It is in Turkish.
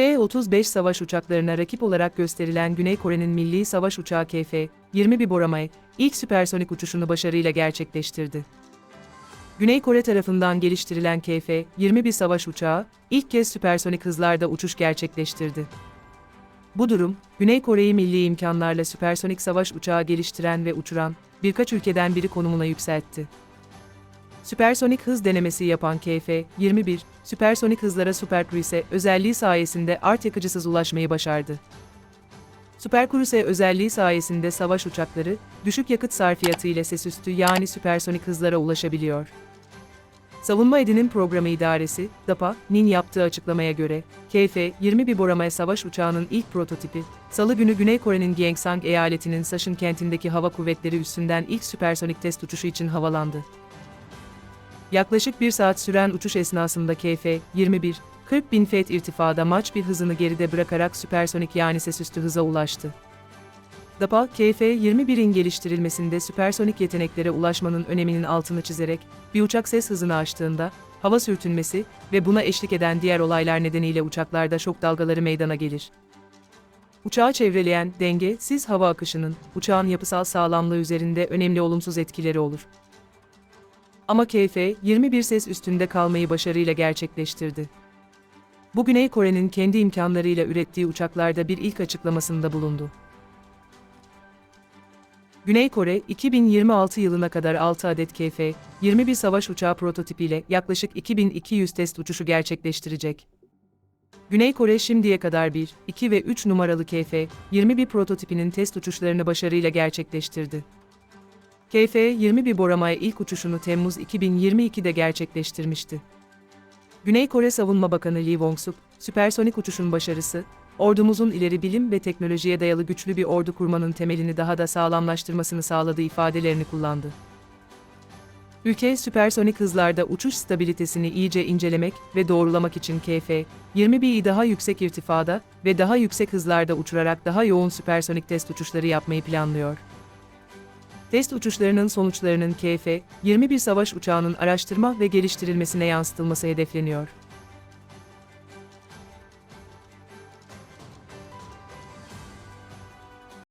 F-35 savaş uçaklarına rakip olarak gösterilen Güney Kore'nin milli savaş uçağı KF-21 Boramay, ilk süpersonik uçuşunu başarıyla gerçekleştirdi. Güney Kore tarafından geliştirilen KF-21 savaş uçağı, ilk kez süpersonik hızlarda uçuş gerçekleştirdi. Bu durum, Güney Kore'yi milli imkanlarla süpersonik savaş uçağı geliştiren ve uçuran birkaç ülkeden biri konumuna yükseltti. Süpersonik hız denemesi yapan KF-21, süpersonik hızlara Super Cruise özelliği sayesinde art yakıcısız ulaşmayı başardı. Super Cruise özelliği sayesinde savaş uçakları, düşük yakıt sarfiyatı ile sesüstü yani süpersonik hızlara ulaşabiliyor. Savunma Edinim Programı İdaresi, DAPA,'nin yaptığı açıklamaya göre, KF-21 Boramay savaş uçağının ilk prototipi, Salı günü Güney Kore'nin Gyeongsang eyaletinin Sachon kentindeki hava kuvvetleri üssünden ilk süpersonik test uçuşu için havalandı. Yaklaşık bir saat süren uçuş esnasında KF-21, 40 bin feet irtifada maç bir hızını geride bırakarak süpersonik yani sesüstü hıza ulaştı. DAPA, KF-21'in geliştirilmesinde süpersonik yeteneklere ulaşmanın öneminin altını çizerek, bir uçak ses hızını aştığında, hava sürtünmesi ve buna eşlik eden diğer olaylar nedeniyle uçaklarda şok dalgaları meydana gelir. Uçağı çevreleyen denge, siz hava akışının, uçağın yapısal sağlamlığı üzerinde önemli olumsuz etkileri olur. Ama KF-21 ses üstünde kalmayı başarıyla gerçekleştirdi. Bu Güney Kore'nin kendi imkanlarıyla ürettiği uçaklarda bir ilk açıklamasında bulundu. Güney Kore, 2026 yılına kadar 6 adet KF-21 savaş uçağı prototipiyle yaklaşık 2200 test uçuşu gerçekleştirecek. Güney Kore şimdiye kadar 1, 2 ve 3 numaralı KF-21 prototipinin test uçuşlarını başarıyla gerçekleştirdi. KF-21 Boramay ilk uçuşunu Temmuz 2022'de gerçekleştirmişti. Güney Kore Savunma Bakanı Lee Wong-suk, süpersonik uçuşun başarısı, ordumuzun ileri bilim ve teknolojiye dayalı güçlü bir ordu kurmanın temelini daha da sağlamlaştırmasını sağladığı ifadelerini kullandı. Ülke süpersonik hızlarda uçuş stabilitesini iyice incelemek ve doğrulamak için KF-21'i daha yüksek irtifada ve daha yüksek hızlarda uçurarak daha yoğun süpersonik test uçuşları yapmayı planlıyor. Test uçuşlarının sonuçlarının KF-21 savaş uçağının araştırma ve geliştirilmesine yansıtılması hedefleniyor.